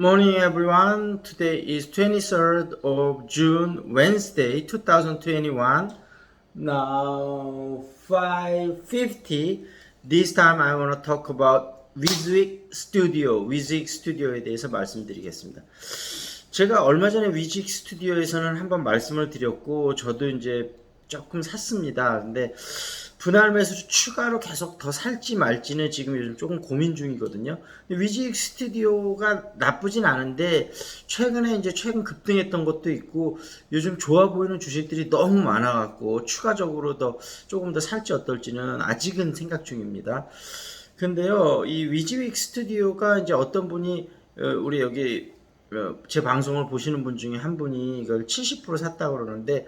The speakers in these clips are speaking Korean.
Morning everyone. Today is 23rd of June, Wednesday, 2021. Now 5:50. This time I want to talk about Wiswick Studio. Wiswick Studio에 대해서 말씀드리겠습니다. 제가 얼마 전에 위직 스튜디오에서는 한번 말씀을 드렸고 저도 이제 조금 샀습니다. 근데 분할 매수로 추가로 계속 더 살지 말지는 지금 요즘 조금 고민 중이거든요. 위직 스튜디오가 나쁘진 않은데 최근에 이제 최근 급등했던 것도 있고 요즘 좋아 보이는 주식들이 너무 많아갖고 추가적으로 더 조금 더 살지 어떨지는 아직은 생각 중입니다. 근데요, 이 위즈윅 스튜디오가 이제 어떤 분이 어, 우리 여기 어, 제 방송을 보시는 분 중에 한 분이 이걸 70% 샀다고 그러는데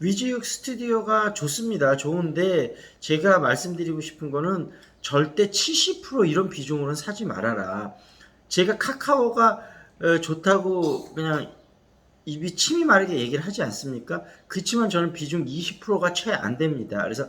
위즈윅 스튜디오가 좋습니다. 좋은데 제가 말씀드리고 싶은 거는 절대 70% 이런 비중으로는 사지 말아라. 제가 카카오가 어, 좋다고 그냥 입이 침이 마르게 얘기를 하지 않습니까? 그렇지만 저는 비중 20%가 채 안 됩니다. 그래서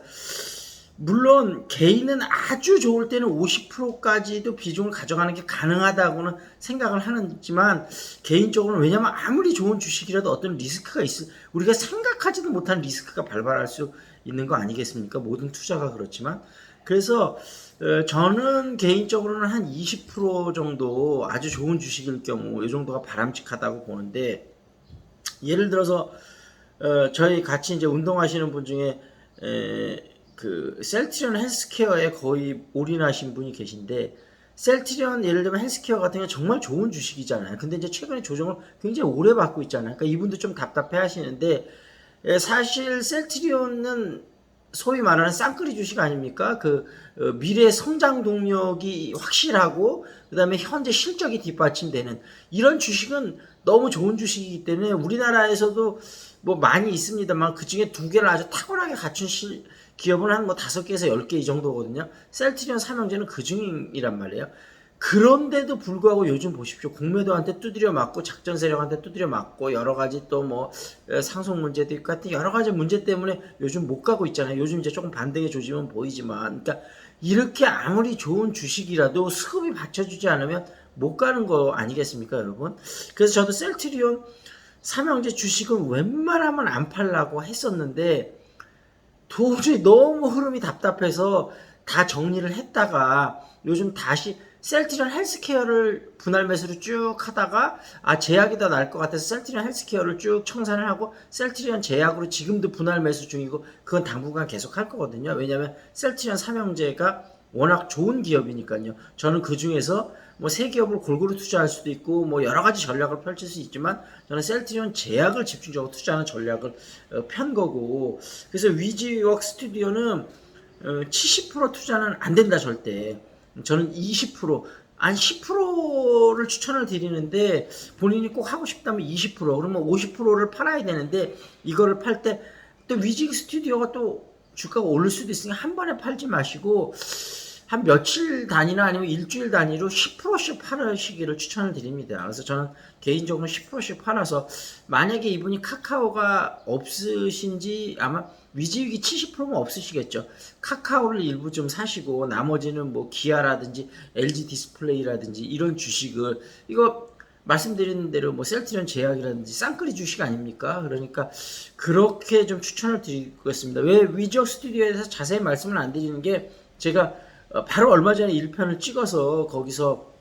물론 개인은 아주 좋을 때는 50%까지도 비중을 가져가는 게 가능하다고는 생각을 하지만 개인적으로는 왜냐면 아무리 좋은 주식이라도 어떤 리스크가 있을 우리가 생각하지도 못한 리스크가 발발할 수 있는 거 아니겠습니까? 모든 투자가 그렇지만 그래서 어, 저는 개인적으로는 한 20% 정도 아주 좋은 주식일 경우 이 정도가 바람직하다고 보는데 예를 들어서 어, 저희 같이 이제 운동하시는 분 중에 에, 그 셀트리온 헬스케어에 거의 올인하신 분이 계신데 셀트리온 예를 들면 헬스케어 같은 경우 정말 좋은 주식이잖아요. 근데 이제 최근에 조정을 굉장히 오래 받고 있잖아요. 그러니까 이분도 좀 답답해 하시는데 에, 사실 셀트리온은 소위 말하는 쌍끌이 주식 아닙니까? 그 어, 미래 성장 동력이 확실하고 그다음에 현재 실적이 뒷받침되는 이런 주식은 너무 좋은 주식이기 때문에 우리나라에서도 뭐 많이 있습니다만 그 중에 두 개를 아주 탁월하게 갖춘 실, 기업은 한 뭐 다섯 개에서 열 개 이 정도거든요. 셀트리온 삼형제는 그 중이란 말이에요. 그런데도 불구하고 요즘 보십시오. 공매도한테 두드려 맞고 작전 세력한테 두드려 맞고 여러 가지 또 뭐 상속 문제도 있고 하여튼 여러 가지 문제 때문에 요즘 못 가고 있잖아요. 요즘 이제 조금 반등의 조짐은 보이지만 그러니까 이렇게 아무리 좋은 주식이라도 수급이 받쳐주지 않으면 못 가는 거 아니겠습니까, 여러분? 그래서 저도 셀트리온 삼형제 주식은 웬만하면 안 팔라고 했었는데 도저히 너무 흐름이 답답해서 다 정리를 했다가 요즘 다시 셀트리온 헬스케어를 분할 매수를 쭉 하다가 아 제약이 더 나을 것 같아서 셀트리온 헬스케어를 쭉 청산을 하고 셀트리온 제약으로 지금도 분할 매수 중이고 그건 당분간 계속 할 거거든요. 왜냐하면 셀트리온 삼형제가 워낙 좋은 기업이니까요. 저는 그 중에서 뭐 세 기업을 골고루 투자할 수도 있고 뭐 여러 가지 전략을 펼칠 수 있지만 저는 셀트리온 제약을 집중적으로 투자하는 전략을 어, 편 거고 그래서 위지웍 스튜디오는 어, 70% 투자는 안 된다 절대. 저는 20%, 한 10%를 추천을 드리는데 본인이 꼭 하고 싶다면 20% 그러면 50%를 팔아야 되는데 이거를 팔 때 또 위직 스튜디오가 또 주가가 오를 수도 있으니까 한 번에 팔지 마시고 한 며칠 단위나 아니면 일주일 단위로 10%씩 팔으시기를 추천을 드립니다. 그래서 저는 개인적으로 10%씩 팔아서 만약에 이분이 카카오가 없으신지 아마 위지익이 70%면 없으시겠죠. 카카오를 일부 좀 사시고 나머지는 뭐 기아라든지 LG 디스플레이라든지 이런 주식을 이거 말씀드린 대로 뭐 셀트리온 제약이라든지 쌍끌이 주식 아닙니까? 그러니까 그렇게 좀 추천을 드리겠습니다. 왜 위지옥 스튜디오에서 자세히 말씀을 안 드리는 게 제가 어, 바로 얼마 전에 1편을 찍어서 거기서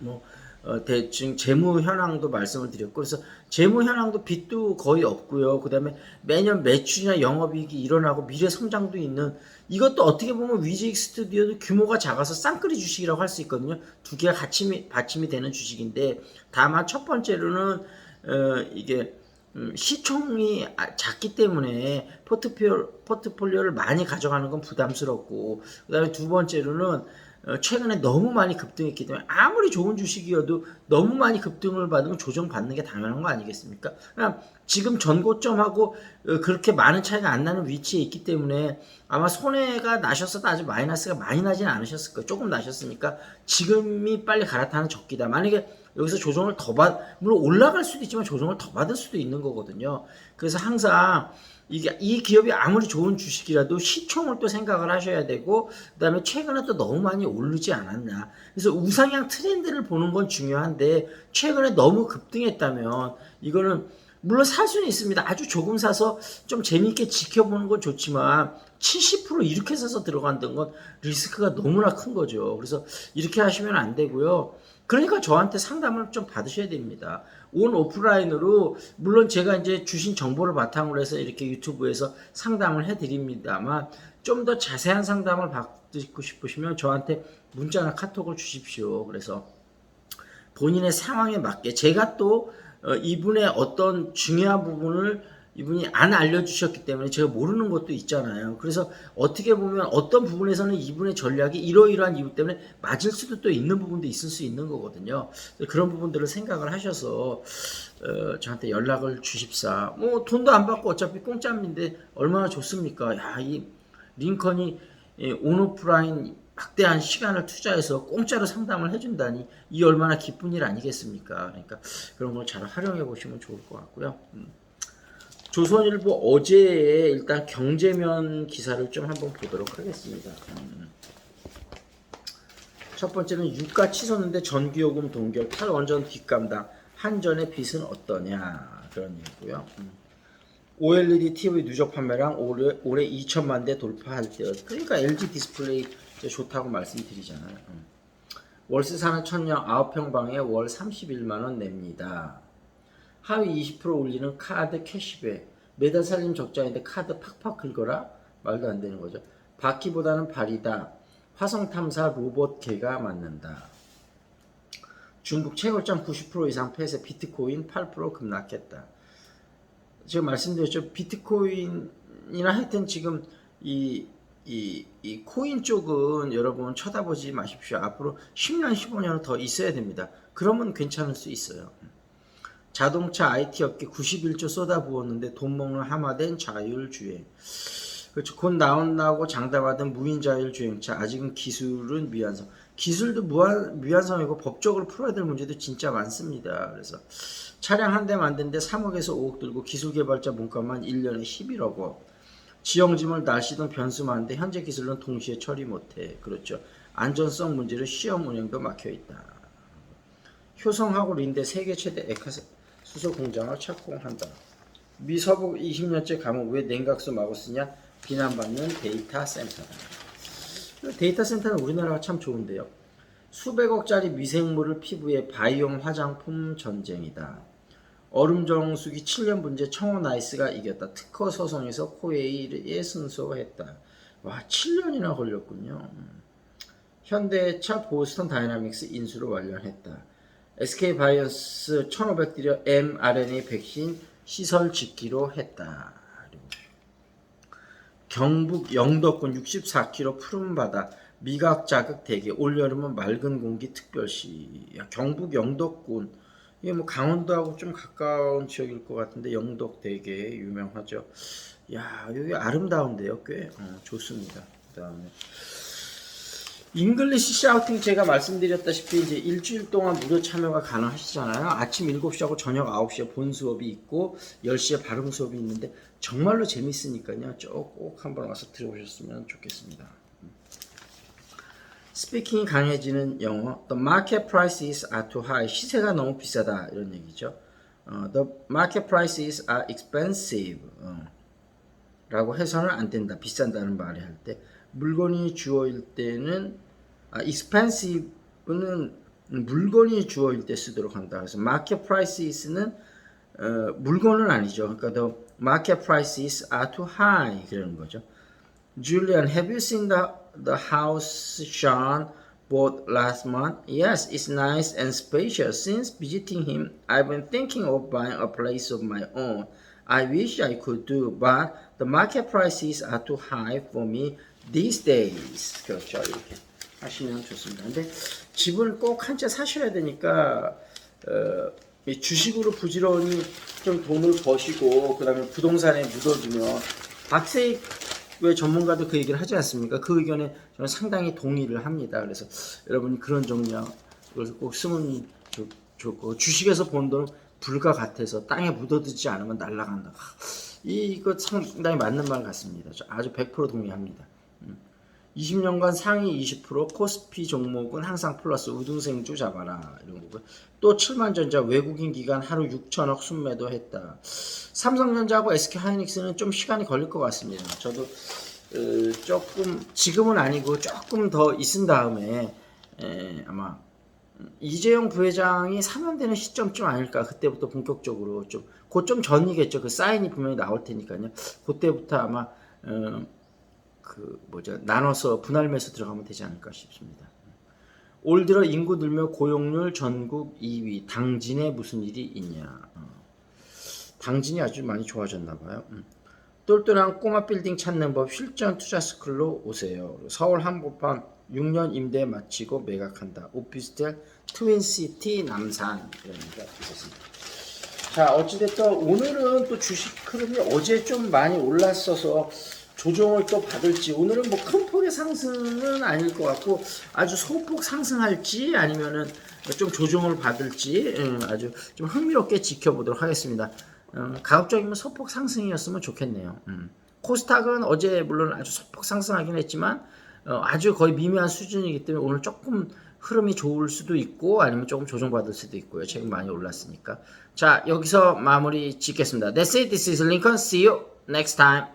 뭐 어, 대충 재무 현황도 말씀을 드렸고 그래서 재무 현황도 빚도 거의 없고요. 그다음에 매년 매출이나 영업이익이 일어나고 미래 성장도 있는 이것도 어떻게 보면 위즈익 스튜디오도 규모가 작아서 쌍끌이 주식이라고 할 수 있거든요. 두 개가 같이 받침이 되는 주식인데 다만 첫 번째로는 어, 이게 음, 시총이 아- 작기 때문에 포트폴리오, 포트폴리오를 많이 가져가는 건 부담스럽고 그 다음에 두 번째로는 어, 최근에 너무 많이 급등했기 때문에 아무리 좋은 주식이어도 너무 많이 급등을 받으면 조정받는 게 당연한 거 아니겠습니까? 그냥 지금 전고점하고 어, 그렇게 많은 차이가 안 나는 위치에 있기 때문에 아마 손해가 나셨어도 아주 마이너스가 많이 나지는 않으셨을 거예요. 조금 나셨으니까 지금이 빨리 갈아타는 적기다. 만약에 여기서 조정을 더 받, 물론 올라갈 수도 있지만 조정을 더 받을 수도 있는 거거든요. 그래서 항상 이게 이 기업이 아무리 좋은 주식이라도 시총을 또 생각을 하셔야 되고 그다음에 최근에 또 너무 많이 오르지 않았나. 그래서 우상향 트렌드를 보는 건 중요한데 최근에 너무 급등했다면 이거는 물론 살 수는 있습니다. 아주 조금 사서 좀 재미있게 지켜보는 건 좋지만 70% 이렇게 사서 들어간다는 건 리스크가 너무나 큰 거죠. 그래서 이렇게 하시면 안 되고요. 그러니까 저한테 상담을 좀 받으셔야 됩니다. 온 오프라인으로 물론 제가 이제 주신 정보를 바탕으로 해서 이렇게 유튜브에서 상담을 해드립니다만 좀 더 자세한 상담을 받고 싶으시면 저한테 문자나 카톡을 주십시오. 그래서 본인의 상황에 맞게 제가 또 어, 이분의 어떤 중요한 부분을 이분이 안 알려주셨기 때문에 제가 모르는 것도 있잖아요. 그래서 어떻게 보면 어떤 부분에서는 이분의 전략이 이러이러한 이유 때문에 맞을 수도 또 있는 부분도 있을 수 있는 거거든요. 그런 부분들을 생각을 하셔서 어, 저한테 연락을 주십사. 뭐 돈도 안 받고 어차피 공짜인데 얼마나 좋습니까? 야, 이 링컨이 예, 온오프라인 막대한 시간을 투자해서 공짜로 상담을 해준다니 이 얼마나 기쁜 일 아니겠습니까? 그러니까 그런 걸 잘 활용해 보시면 좋을 것 같고요. 음. 조선일보 어제의 일단 경제면 기사를 좀 한번 보도록 하겠습니다. 음. 첫 번째는 유가 치솟는데 전기요금 동결 탈원전 뒷감당 한전의 빚은 어떠냐 그런 얘기고요. 음. OLED TV 누적 판매량 올해, 올해 2천만 대 돌파할 때 그러니까 LG 디스플레이 좋다고 말씀드리잖아요. 음. 월세 사는 천명 9평 방에 월 31만 원 냅니다. 하위 20% 올리는 카드 캐시백. 매달 살림 적자인데 카드 팍팍 긁어라? 말도 안 되는 거죠. 바퀴보다는 발이다. 화성 탐사 로봇 개가 맞는다. 중국 채굴장 90% 이상 폐쇄 비트코인 8% 급락했다. 제가 말씀드렸죠. 비트코인이나 하여튼 지금 이, 이, 이 코인 쪽은 여러분 쳐다보지 마십시오. 앞으로 10년, 15년은 더 있어야 됩니다. 그러면 괜찮을 수 있어요. 자동차 IT 업계 91조 쏟아부었는데 돈 먹는 하마된 자율주행. 그렇죠. 곧 나온다고 장담하던 무인 자율주행차. 아직은 기술은 미완성. 기술도 무한, 미완성이고 법적으로 풀어야 될 문제도 진짜 많습니다. 그래서 차량 한 대 만드는데 3억에서 5억 들고 기술 개발자 문값만 1년에 11억 원. 지형짐을 날씨등 변수 많은데 현재 기술은 동시에 처리 못해. 그렇죠. 안전성 문제로 시험 운영도 막혀 있다. 효성하고 린데 세계 최대 에카 수소 공장을 착공한다. 미 서부 20년째 감옥 왜 냉각수 마구 쓰냐? 비난받는 데이터 센터다. 데이터 센터는 우리나라가 참 좋은데요. 수백억짜리 미생물을 피부에 바이옴 화장품 전쟁이다. 얼음 정수기 7년 문제 청원 나이스가 이겼다. 특허 소송에서 코웨이에 승소했다. 와 7년이나 걸렸군요. 음. 현대차 보스턴 다이나믹스 인수를 완료했다. SK 바이오스 1500 들여 mRNA 백신 시설 짓기로 했다. 경북 영덕군 64km 푸른 바다 미각 자극 대게 올여름은 맑은 공기 특별시 야, 경북 영덕군 이게 뭐 강원도하고 좀 가까운 지역일 것 같은데 영덕 대게 유명하죠. 야 여기 아름다운데요, 꽤 어, 좋습니다. 그다음에 잉글리시 샤우팅 제가 말씀드렸다시피 이제 일주일 동안 무료 참여가 가능하시잖아요. 아침 7시하고 저녁 9시에 본 수업이 있고 10시에 발음 수업이 있는데 정말로 재밌으니까요. 꼭 한번 와서 들어오셨으면 좋겠습니다. 스피킹이 강해지는 영어 The market prices are too high 시세가 너무 비싸다 이런 얘기죠. 어, the market prices are expensive 어, 라고 해서는 안 된다. 비싼다는 말을 할 때 물건이 주어일 때는 아, expensive는 물건이 주어일 때 쓰도록 한다. 그래서 market prices는 어, 물건은 아니죠. 그러니까 the market prices are too high 그러는 거죠. Julian, have you seen the the house Sean bought last month? Yes, it's nice and spacious. Since visiting him, I've been thinking of buying a place of my own. I wish I could do, but the market prices are too high for me these days. 그렇죠. 이렇게 하시면 좋습니다. 근데 집을 꼭 한 채 사셔야 되니까 어, 이 주식으로 부지런히 좀 돈을 버시고 그다음에 부동산에 묻어두면 박세익 왜 전문가도 그 얘기를 하지 않습니까? 그 의견에 저는 상당히 동의를 합니다. 그래서 여러분이 그런 그래서 꼭 쓰면 좋, 좋고 주식에서 번 돈은 불과 같아서 땅에 묻어두지 않으면 날아간다. 하, 이거 상당히 맞는 말 같습니다. 저 아주 100% 동의합니다. 음. 20년간 상위 20% 코스피 종목은 항상 플러스 우등생주 잡아라 이런 거고 또 7만전자 외국인 기관 하루 6천억 순매도 했다. 삼성전자하고 SK하이닉스는 좀 시간이 걸릴 것 같습니다. 저도 어, 조금 지금은 아니고 조금 더 있은 다음에 에, 아마 이재용 부회장이 사면되는 시점쯤 아닐까 그때부터 본격적으로 좀 그좀 전이겠죠 그 사인이 분명히 나올 테니까요 그때부터 아마 어, 그 뭐죠 나눠서 분할 매수 들어가면 되지 않을까 싶습니다. 올 들어 인구 늘며 고용률 전국 2위 당진에 무슨 일이 있냐 어. 당진이 아주 많이 좋아졌나 봐요. 음. 똘똘한 꼬마 빌딩 찾는 법 실전 투자 스쿨로 오세요. 서울 한복판 6년 임대 마치고 매각한다. 오피스텔 트윈시티 남산 이런 얘기가 있었습니다. 자 어찌됐든 오늘은 또 주식 흐름이 어제 좀 많이 올랐어서 조정을 또 받을지 오늘은 뭐 큰 폭의 상승은 아닐 것 같고 아주 소폭 상승할지 아니면은 좀 조정을 받을지 음, 아주 좀 흥미롭게 지켜보도록 하겠습니다. 음, 가급적이면 소폭 상승이었으면 좋겠네요. 음. 코스닥은 어제 물론 아주 소폭 상승하긴 했지만 어, 아주 거의 미미한 수준이기 때문에 오늘 조금 흐름이 좋을 수도 있고 아니면 조금 조정받을 수도 있고요. 최근 많이 올랐으니까. 자 여기서 마무리 짓겠습니다. That's it. This is Lincoln. See you next time.